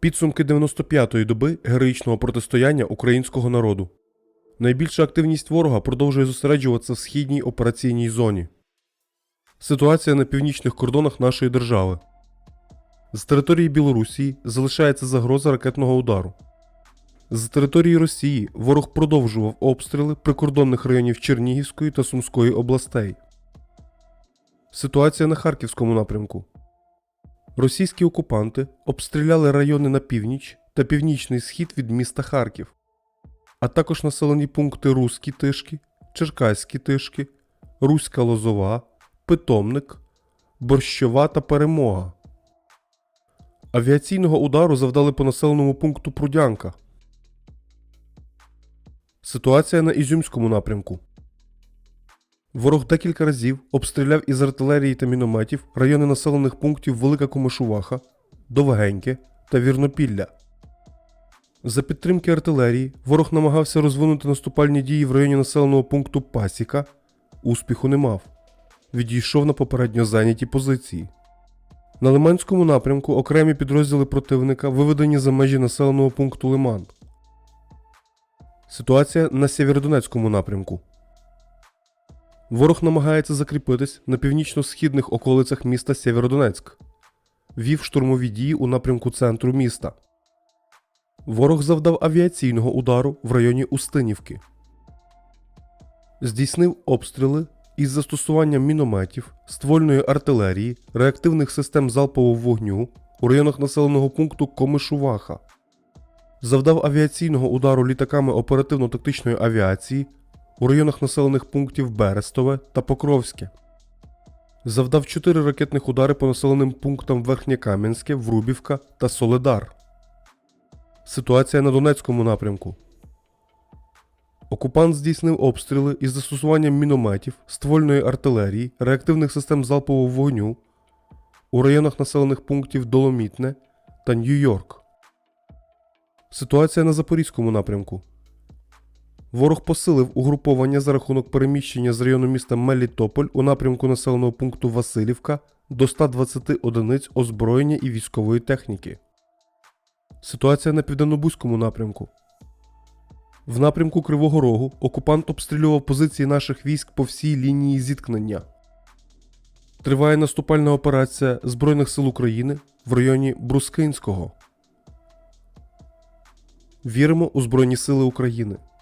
Підсумки 95-ї доби героїчного протистояння українського народу. Найбільша активність ворога продовжує зосереджуватися в східній операційній зоні. Ситуація на північних кордонах нашої держави. З території Білорусі залишається загроза ракетного удару. З території Росії ворог продовжував обстріли прикордонних районів Чернігівської та Сумської областей. Ситуація на Харківському напрямку. Російські окупанти обстріляли райони на північ та північний схід від міста Харків, а також населені пункти Руські Тишки, Черкаські Тишки, Руська Лозова, Питомник, Борщова та Перемога. Авіаційного удару завдали по населеному пункту Прудянка. Ситуація на Ізюмському напрямку. Ворог декілька разів обстріляв із артилерії та мінометів райони населених пунктів Велика Комишуваха, Довгеньке та Вірнопілля. За підтримки артилерії ворог намагався розвинути наступальні дії в районі населеного пункту Пасіка. Успіху не мав. Відійшов на попередньо зайняті позиції. На Лиманському напрямку окремі підрозділи противника виведені за межі населеного пункту Лиман. Ситуація на Сєвєродонецькому напрямку. Ворог намагається закріпитись на північно-східних околицях міста Сєвєродонецьк. Вів штурмові дії у напрямку центру міста. Ворог завдав авіаційного удару в районі Устинівки. Здійснив обстріли із застосуванням мінометів, ствольної артилерії, реактивних систем залпового вогню у районах населеного пункту Комишуваха. Завдав авіаційного удару літаками оперативно-тактичної авіації у районах населених пунктів Берестове та Покровське. Завдав 4 ракетних удари по населеним пунктам Верхнєкам'янське, Врубівка та Соледар. Ситуація на Донецькому напрямку. Окупант здійснив обстріли із застосуванням мінометів, ствольної артилерії, реактивних систем залпового вогню у районах населених пунктів Доломітне та Нью-Йорк. Ситуація на Запорізькому напрямку. Ворог посилив угруповання за рахунок переміщення з району міста Мелітополь у напрямку населеного пункту Васильівка до 120 одиниць озброєння і військової техніки. Ситуація на південнобузькому напрямку. В напрямку Кривого Рогу окупант обстрілював позиції наших військ по всій лінії зіткнення. Триває наступальна операція Збройних сил України в районі Брускинського. Віримо у Збройні Сили України.